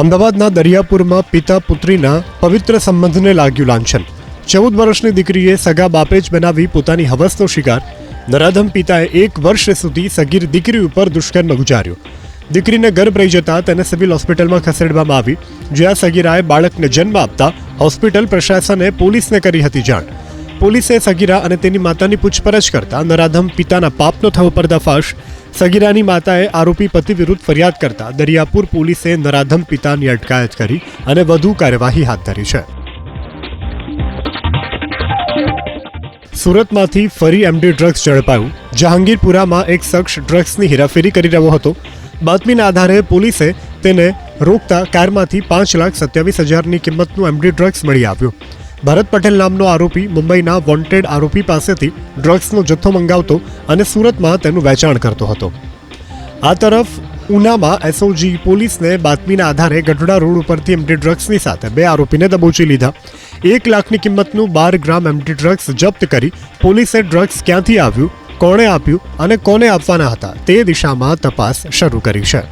અમદાવાદના દરિયાપુરમાં પિતા પુત્રીના પવિત્ર સંબંધને લાગ્યું લાંછન. ચૌદ વર્ષની દીકરીએ સગા બાપે જ બનાવી પોતાની હવસનો શિકાર. નરાધમ પિતાએ એક વર્ષ સુધી સગીર દીકરી ઉપર દુષ્કર્મ ગુજાર્યો. દીકરીને ગર્ભ રહી જતા તેને સિવિલ હોસ્પિટલમાં ખસેડવામાં આવી, જ્યાં સગીરાએ બાળકને જન્મ આપતા હોસ્પિટલ પ્રશાસને પોલીસને કરી હતી જાણ. પોલીસે સગીરા અને તેની માતાની પૂછપરછ કરતા નરાધમ પિતાના પાપનો થયો પર્દાફાશ સગીરાની માતાએ આરોપી પતિ વિરુદ્ધ ફરિયાદ કરતા દરિયાપુર પોલીસે નરાધમ પિતાની અટકાયત કરી અને વધુ કાર્યવાહી હાથ ધરી છે. સુરતમાંથી ફરી એમડી ડ્રગ્સ ઝડપાયું. જહાંગીરપુરામાં એક શખ્સ ડ્રગ્સની હેરાફેરી કરી રહ્યો હતો. બાતમીના આધારે પોલીસે તેને રોકતા કારમાંથી પાંચ લાખ સત્યાવીસ હજારની કિંમતનું એમડી ડ્રગ્સ મળી આવ્યું. ભરત પટેલ નામનો આરોપી મુંબઈના વોન્ટેડ આરોપી પાસેથી ડ્રગ્સનો જથ્થો મંગાવતો અને સુરતમાં તેનું વેચાણ કરતો હતો. આ તરફ ઉનામાં એસઓજી પોલીસને બાતમીના આધારે ગઢડા રોડ ઉપરથી એમટી ડ્રગ્સની સાથે બે આરોપીને દબોચી લીધા. એક લાખની કિંમતનું બાર ગ્રામ એમટી ડ્રગ્સ જપ્ત કરી પોલીસે ડ્રગ્સ ક્યાંથી આવ્યું, કોણે આપ્યું અને કોને આપવાના હતા તે દિશામાં તપાસ શરૂ કરી છે.